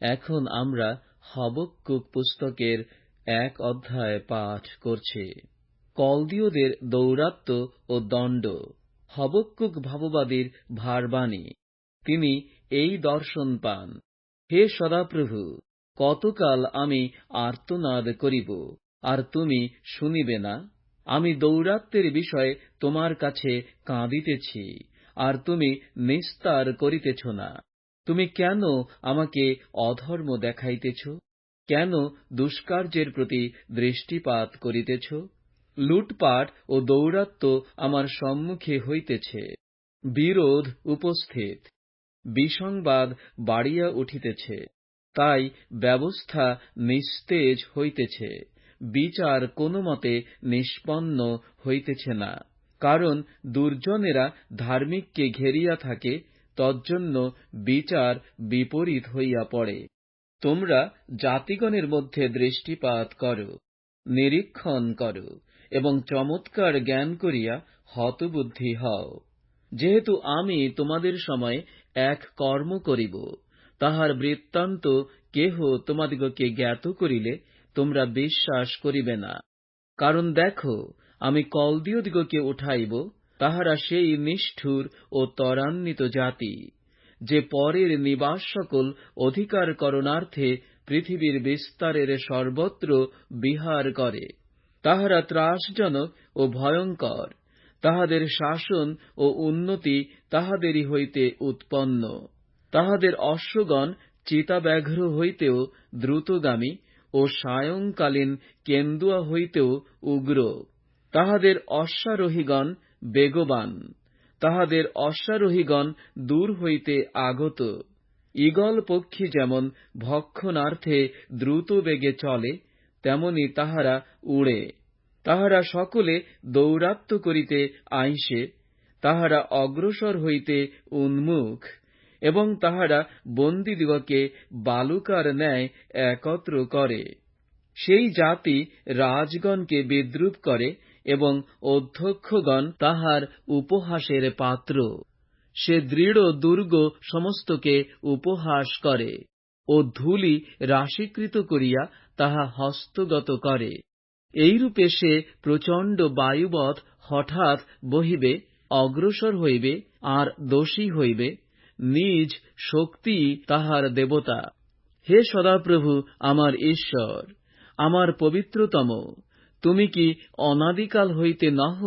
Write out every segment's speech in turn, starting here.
এখন আমরা হবক্কুক পুস্তকের এক অধ্যায় পাঠ করছি। কলদীয়দের দৌরাত্ম্য ও দণ্ড হবক্কুক ভাববাদীর ভারবাণী। তিনি এই দর্শন পান। হে সদাপ্রভু, কতকাল আমি আর্তনাদ করিব, আর তুমি শুনিবে না? আমি দৌরাত্মের বিষয়ে তোমার কাছে কাঁদিতেছি, আর তুমি নিস্তার করিতেছ না। তুমি কেন আমাকে অধর্ম দেখাইতেছ? কেন দুষ্কার্যের প্রতি দৃষ্টিপাত করিতেছ? লুটপাট ও দৌরাত্ম্য আমার সম্মুখে হইতেছে। বিরোধ উপস্থিত। বিসংবাদ বাড়িয়া উঠিতেছে। তাই ব্যবস্থা নিস্তেজ হইতেছে। বিচার কোনোমতে নিষ্পন্ন হইতেছে না। কারণ দুর্জনেরা ধার্মিককে ঘেরিয়া থাকে তজ্জন্য বিচার বিপরীত হইয়া পড়ে। তোমরা জাতিগণের মধ্যে দৃষ্টিপাত কর, নিরীক্ষণ কর, এবং চমৎকার জ্ঞান করিয়া হতবুদ্ধি হও। যেহেতু আমি তোমাদের সময় এক কর্ম করিব, তাহার বৃত্তান্ত কেহ তোমাদিগকে জ্ঞাত করিলে তোমরা বিশ্বাস করিবে না। কারণ দেখো, আমি কলদীয়দিগকে উঠাইব তাহারা সেই নিষ্ঠুর ও ত্বরান্বিত জাতি, যে পরের নিবাস সকল অধিকার করণার্থে পৃথিবীর বিস্তারের সর্বত্র বিহার করে। তাহারা ত্রাসজনক ও ভয়ঙ্কর, তাহাদের শাসন ও উন্নতি তাহাদেরই হইতে উৎপন্ন। তাহাদের অশ্বগণ চিতাব্যাঘ্র হইতেও দ্রুতগামী ও সায়ংকালীন কেন্দুয়া হইতেও উগ্র। তাহাদের অশ্বারোহীগণ বেগবান। তাহাদের অশ্বারোহীগণ দূর হইতে আগত। ঈগল পক্ষী যেমন ভক্ষণার্থে দ্রুত বেগে চলে, তেমনি তাহারা উড়ে। তাহারা সকলে দৌরাত্ম করিতে আইসে, তাহারা অগ্রসর হইতে উন্মুখ, এবং তাহারা বন্দীদিগকে বালুকার ন্যায় একত্র করে। সেই জাতি রাজগণকে বিদ্রুপ করে এবং অধ্যক্ষগণ তাহার উপহাসের পাত্র। সে দৃঢ় দুর্গ সমস্তকে উপহাস করে ও ধূলি রাশীকৃত করিয়া তাহা হস্তগত করে। এইরূপে সে প্রচণ্ড বায়ুবৎ হঠাৎ বহিবে, অগ্রসর হইবে আর দোষী হইবে। নিজ শক্তি তাহার দেবতা। হে সদাপ্রভু, আমার ঈশ্বর, আমার পবিত্রতম। তুমি কি অনাদিকাল হইতে নহ?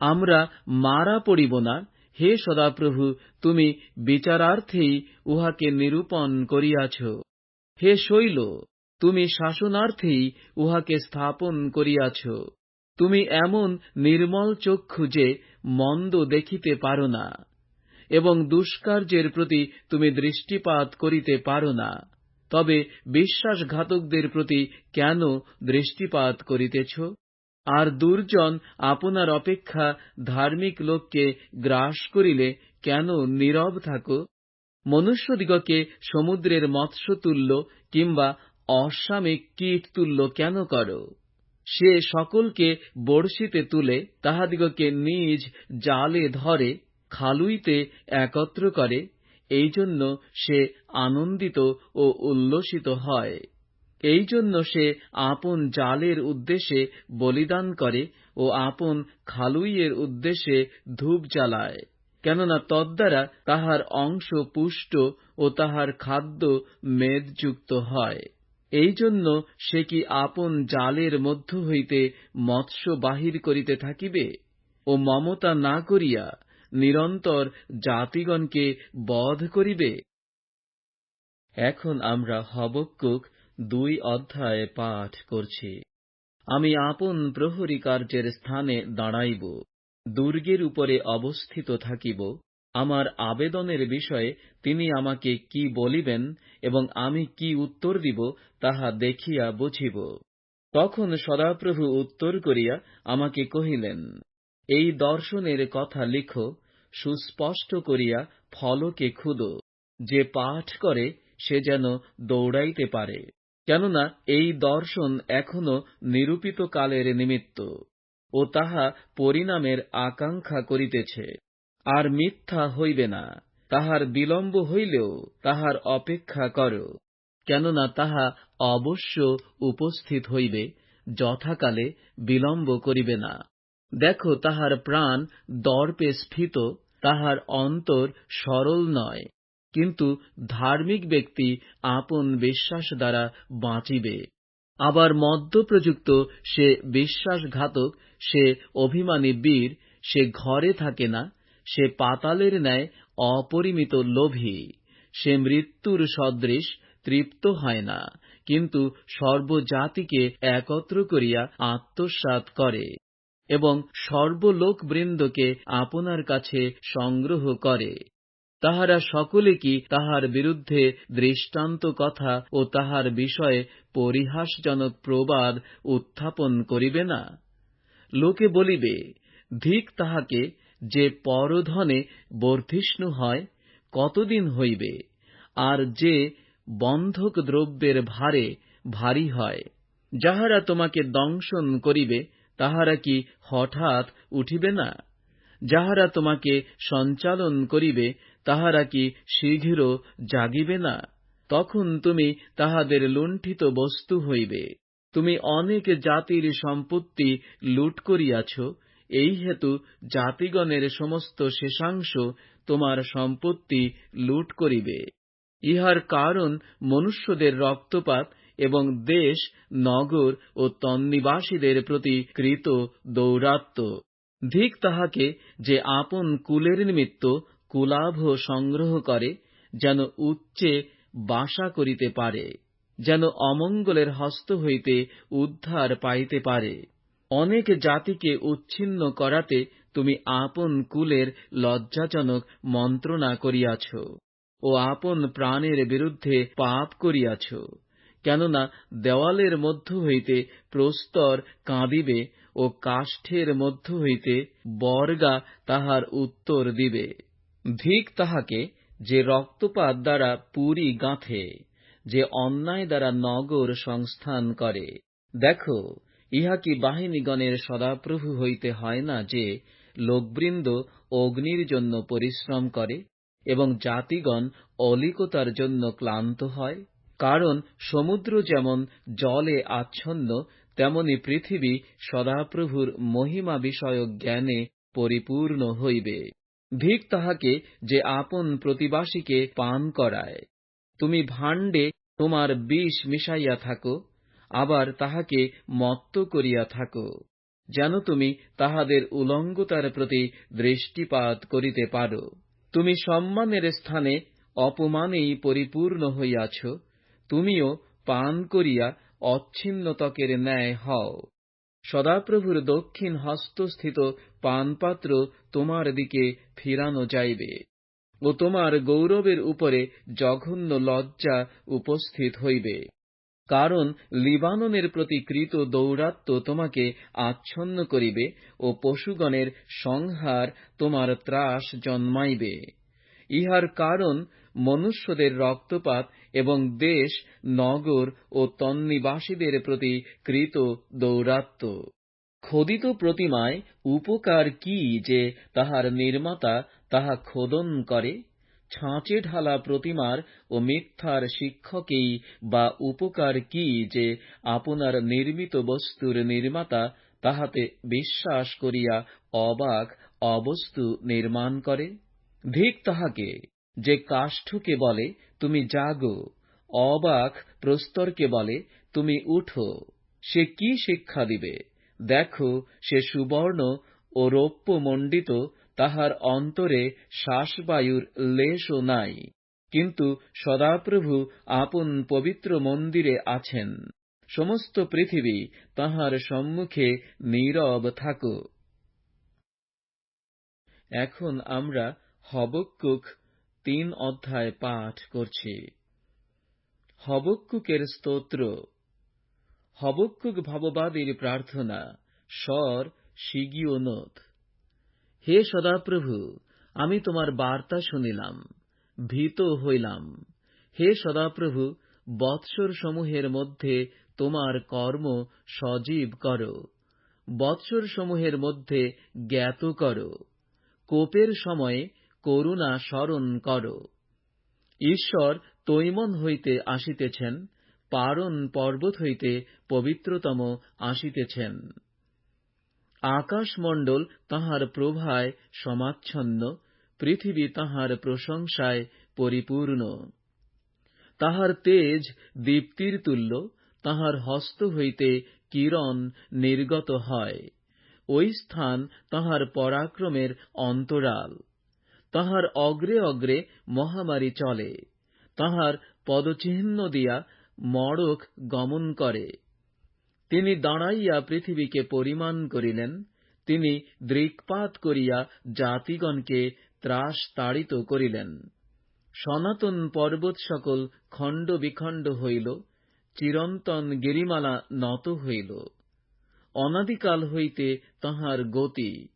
আমরা মারা পড়িব না। হে সদাপ্রভু, তুমি বিচারার্থেই উহাকে নিরূপণ করিয়াছ। হে শৈল, তুমি শাসনার্থেই উহাকে স্থাপন করিয়াছ। তুমি এমন নির্মল চক্ষু যে মন্দ দেখিতে পারো না, এবং দুষ্কার্যের প্রতি তুমি দৃষ্টিপাত করিতে পারো না। তবে বিশ্বাসঘাতকদের প্রতি কেন দৃষ্টিপাত করিতেছ? আর দুর্জন আপনার অপেক্ষা ধার্মিক লোককে গ্রাস করিলে কেন নীরব থাকো? মনুষ্যদিগকে সমুদ্রের মৎস্যতুল্য কিংবা অস্বামিক কীট তুল্য কেন করো? সে সকলকে বড়শিতে তুলে তাহাদিগকে নিজ জালে ধরে, খালুইতে একত্র করে এই জন্য সে আনন্দিত ও উল্লসিত হয়। এই জন্য সে আপন জালের উদ্দেশ্যে বলিদান করে ও আপন খালুইয়ের উদ্দেশ্যে ধূপ জ্বালায়, কেননা তদ্বারা তাহার অংশ পুষ্ট ও তাহার খাদ্য মেদযুক্ত হয়। এই জন্য সে কি আপন জালের মধ্য হইতে মৎস্য বাহির করিতে থাকিবে? ও মমতা না করিয়া নিরন্তর জাতিগণকে বধ করিবে। এখন আমরা হবক্কুক দুই অধ্যায় পাঠ করছি। আমি আপন প্রহরী কার্যের স্থানে দাঁড়াইব, দুর্গের উপরে অবস্থিত থাকিব। আমার আবেদনের বিষয়ে তিনি আমাকে কি বলিবেন এবং আমি কি উত্তর দিব তাহা দেখিয়া বুঝিব। তখন সদাপ্রভু উত্তর করিয়া আমাকে কহিলেন এই দর্শনের কথা লিখ, সুস্পষ্ট করিয়া ফলকে খুদো। যে পাঠ করে, সে যেন দৌড়াইতে পারে। কেননা, এই দর্শন এখনও নিরূপিত কালের নিমিত্ত, ও তাহা পরিণামের আকাঙ্ক্ষা করিতেছে। আর মিথ্যা হইবে না, তাহার বিলম্ব হইলেও তাহার অপেক্ষা কর। কেননা, তাহা অবশ্য উপস্থিত হইবে, যথাকালে বিলম্ব করিবে না। দেখো, তাহার প্রাণ দর্পে স্ফীত, তাহার অন্তর সরল নয়। কিন্তু ধার্মিক ব্যক্তি আপন বিশ্বাস দ্বারা বাঁচিবে। আবার মদ্যপ্রযুক্ত সে বিশ্বাসঘাতক, সে অভিমানী বীর, সে ঘরে থাকে না, সে পাতালের ন্যায় অপরিমিত লোভী। সে মৃত্যুর সদৃশ তৃপ্ত হয় না, কিন্তু সর্বজাতিকে একত্র করিয়া আত্মসাৎ করে। এবং সর্বলোকবৃন্দকে আপনার কাছে সংগ্রহ করে। তাহারা সকলে কি তাহার বিরুদ্ধে দৃষ্টান্ত কথা ও তাহার বিষয়ে পরিহাসজনক প্রবাদ উত্থাপন করিবে না? লোকে বলিবে ধিক তাহাকে যে পরধনে বর্ধিষ্ণু হয়, কতদিন হইবে? আর যে বন্ধক দ্রব্যের ভারে ভারী হয়, যাহারা তোমাকে দংশন করিবে তাহারা কি হঠাৎ উঠিবে না? যাহারা তোমাকে সঞ্চালন করিবে, তাহারা কি শীঘ্র জাগিবে না? তখন তুমি তাহাদের লুণ্ঠিত বস্তু হইবে। তুমি অনেক জাতির সম্পত্তি লুট করিয়াছ, এই হেতু জাতিগণের সমস্ত শেষাংশ তোমার সম্পত্তি লুট করিবে। ইহার কারণ মনুষ্যদের রক্তপাত এবং দেশ, নগর ও তন্নিবাসীদের প্রতি কৃত দৌরাত্ম। ধিক তাহাকে যে আপন কুলের নিমিত্ত কুলাভ সংগ্রহ করে, যেন উচ্চে বাসা করিতে পারে, যেন অমঙ্গলের হস্ত হইতে উদ্ধার পাইতে পারে। অনেক জাতিকে উচ্ছিন্ন করাতে তুমি আপন কুলের লজ্জাজনক মন্ত্রণা করিয়াছ ও আপন প্রাণের বিরুদ্ধে পাপ করিয়াছ। কেননা দেওয়ালের মধ্য হইতে প্রস্তর কাঁদিবে ও কাষ্ঠের মধ্য হইতে বর্গা তাহার উত্তর দিবে। ধিক তাহাকে যে রক্তপাত দ্বারা পুরী গাঁথে, যে অন্যায় দ্বারা নগর সংস্থান করে। দেখো, ইহা কি বাহিনীগণের সদাপ্রভু হইতে হয় না যে লোকবৃন্দ অগ্নির জন্য পরিশ্রম করে এবং জাতিগণ অলিকতার জন্য ক্লান্ত হয়? কারণ সমুদ্র যেমন জলে আচ্ছন্ন, তেমনি পৃথিবী সদাপ্রভুর মহিমা বিষয়ক জ্ঞানে পরিপূর্ণ হইবে। ধিক তাহাকে যে আপন প্রতিবাসীকে পান করায়। তুমি ভাণ্ডে তোমার বিষ মিশাইয়া থাকো, আবার তাহাকে মত্ত করিয়া থাকো, যেন তুমি তাহাদের উলঙ্গতার প্রতি দৃষ্টিপাত করিতে পারো। তুমি সম্মানের স্থানে অপমানেই পরিপূর্ণ হইয়াছ তুমিও পান করিয়া অচ্ছিন্নতকের ন্যায় হও। সদাপ্রভুর দক্ষিণ হস্তস্থিত পানপাত্র তোমার দিকে ফিরানো যাইবে ও তোমার গৌরবের উপরে জঘন্য লজ্জা উপস্থিত হইবে। কারণ লিবাননের প্রতি কৃত দৌরাত্ম তোমাকে আচ্ছন্ন করিবে ও পশুগণের সংহার তোমার ত্রাস জন্মাইবে। ইহার কারণ মনুষ্যদের রক্তপাত এবং দেশ, নগর ও তন্নিবাসীদের প্রতি কৃত দৌরাত্ম। খোদিত প্রতিমায় উপকার কি যে তাহার নির্মাতা তাহা খোদন করে? ছাঁচে ঢালা প্রতিমার ও মিথ্যার শিক্ষকেই বা উপকার কি যে আপনার নির্মিত বস্তুর নির্মাতা তাহাতে বিশ্বাস করিয়া অবাক অবস্তু নির্মাণ করে? ধিক তাহাকে, যে কাষ্ঠকে বলে, তুমি জাগো। অবাক প্রস্তরকে বলে, তুমি উঠো। সে কি শিক্ষা দিবে? দেখো, সে সুবর্ণ ও রৌপ্য মণ্ডিত, তাহার অন্তরে শ্বাসবায়ুর লেশও নাই। কিন্তু সদাপ্রভু আপন পবিত্র মন্দিরে আছেন। সমস্ত পৃথিবী তাহার সম্মুখে নীরব থাকো। এখন আমরা হবক্কুক তিন অধ্যায় পাঠ করছি। হবক্কুকের স্তোত্র। হবক্কুক ভাববাদীর প্রার্থনা, স্বর শিগিওনোত হে সদাপ্রভু, আমি তোমার বার্তা শুনিলাম, ভীত হইলাম। হে সদাপ্রভু বৎসর সমূহের মধ্যে তোমার কর্ম সজীব করো। বৎসর সমূহের মধ্যে জ্ঞাত করো। কোপের সময়ে করুণা স্মরণ কর। ঈশ্বর তৈমন হইতে আসিতেছেন, পারণ পর্বত হইতে পবিত্রতম আসিতেছেন। আকাশমণ্ডল তাঁহার প্রভায় সমাচ্ছন্ন, পৃথিবী তাঁহার প্রশংসায় পরিপূর্ণ। তাহার তেজ দীপ্তির তুল্য, তাহার হস্ত হইতে কিরণ নির্গত হয়। ওই স্থান তাহার পরাক্রমের অন্তরাল। তাহার অগ্রে অগ্রে মহামারী চলে। তাহার পদচিহ্ন দিয়া মড়ক গমন করে। তিনি দাঁড়াইয়া পৃথিবীকে পরিমাণ করিলেন। তিনি দৃক্পাত করিয়া জাতিগণকে ত্রাস তাড়িত করিলেন। সনাতন পর্বত সকল খণ্ড বিখণ্ড হইল। চিরন্তন গিরিমালা নত হইল। অনাদিকাল হইতে তাহার গতি।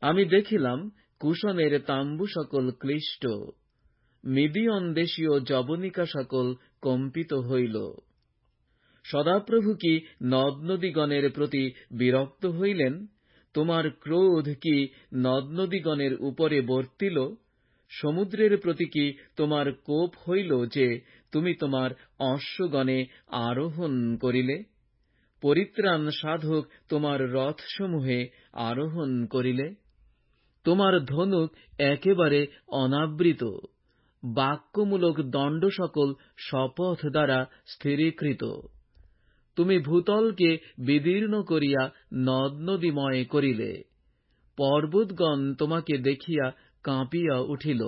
আমি দেখিলাম কুশনের তাম্বু সকল ক্লিষ্ট মিদিয়ন দেশীয় জবনিকা সকল কম্পিত হইল। সদাপ্রভু কি নদ নদীগণের প্রতি বিরক্ত হইলেন? তোমার ক্রোধ কি নদ নদীগণের উপরে বর্তিল? সমুদ্রের প্রতি কি তোমার কোপ হইল যে তুমি তোমার অশ্বগণে আরোহণ করিলে? পরিত্রাণ সাধক তোমার রথসমূহে আরোহণ করিলে। তোমার ধনুক একেবারে অনাবৃত। বাক্যমূলক দণ্ড সকল শপথ দ্বারা স্থিরীকৃত। তুমি ভূতলকে বিদীর্ণ করিয়া নদ নদীময় করিলে। পর্বতগণ তোমাকে দেখিয়া কাঁপিয়া উঠিল।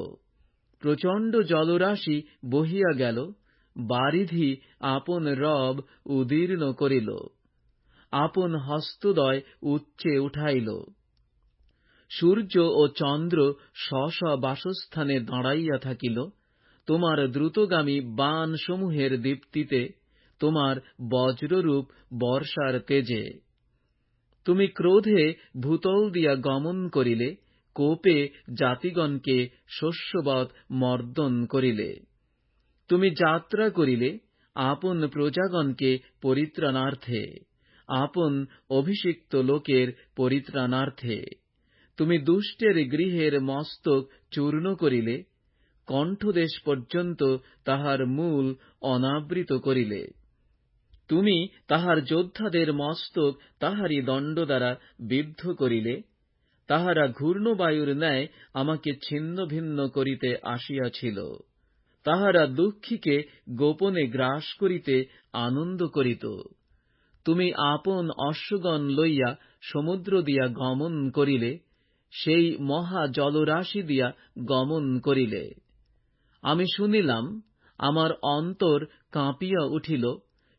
প্রচণ্ড জলরাশি বহিয়া গেল। বারিধি আপন রব উদীর্ণ করিল। আপন হস্তদয় উচ্চে উঠাইল। সূর্য ও চন্দ্র স্ব বাসস্থানে দাঁড়াইয়া থাকিল, তোমার দ্রুতগামী বাণসমূহের দীপ্তিতে তোমার বজ্ররূপ বর্ষার তেজে। তুমি ক্রোধে ভূতল দিয়া গমন করিলে, কোপে জাতিগণকে শস্যবৎ মর্দন করিলে। তুমি যাত্রা করিলে, আপন প্রজাগণকে পরিত্রাণার্থে, আপন অভিষিক্ত লোকের পরিত্রাণার্থে। তুমি দুষ্টের গৃহের মস্তক চূর্ণ করিলে, কণ্ঠদেশ পর্যন্ত তাহার মূল অনাবৃত করিলে। তুমি তাহার যোদ্ধাদের মস্তক তাহারই দণ্ড দ্বারা বিদ্ধ করিলে, তাহারা ঘূর্ণবায়ুর ন্যায় আমাকে ছিন্ন ভিন্ন করিতে আসিয়াছিল। তাহারা দুঃখীকে গোপনে গ্রাস করিতে আনন্দ করিত। তুমি আপন অশ্বগণ লইয়া সমুদ্র দিয়া গমন করিলে সেই মহা জলরাশি দিয়া গমন করিলে। আমি শুনিলাম, আমার অন্তর কাঁপিয়া উঠিল,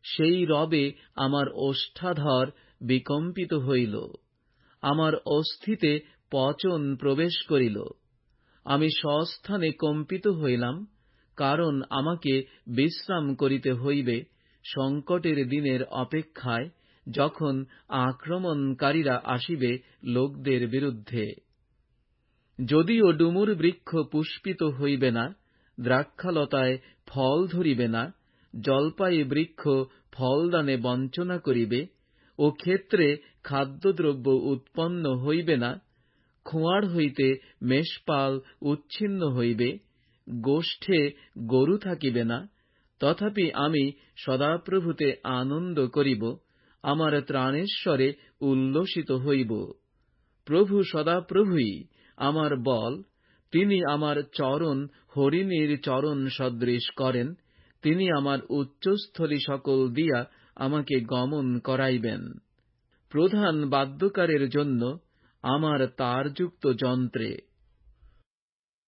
সেই রবে আমার ওষ্ঠাধর বিকম্পিত হইল, আমার অস্থিতে পচন প্রবেশ করিল। আমি স্বস্থানে কম্পিত হইলাম, কারণ আমাকে বিশ্রাম করিতে হইবে, সংকটের দিনের অপেক্ষায় যখন আক্রমণকারীরা আসিবে লোকদের বিরুদ্ধে। যদিও ডুমুর বৃক্ষ পুষ্পিত হইবে না, দ্রাক্ষালতায় ফল ধরিবে না জলপাই বৃক্ষ ফলদানে বঞ্চনা করিবে, ও ক্ষেত্রে খাদ্যদ্রব্য উৎপন্ন হইবে না খোঁয়াড় হইতে মেষপাল উচ্ছিন্ন হইবে, গোষ্ঠে গরু থাকিবে না, তথাপি আমি সদাপ্রভুতে আনন্দ করিব। আমার ত্রাণেশ্বরে উল্লসিত হইব। প্রভু সদাপ্রভুই আমার বল। তিনি আমার চরণ, হরিণীর চরণ সদৃশ করেন। তিনি আমার উচ্চস্থলী সকল দিয়া আমাকে গমন করাইবেন। প্রধান বাদ্যকারের জন্য আমার তারযুক্ত যন্ত্রে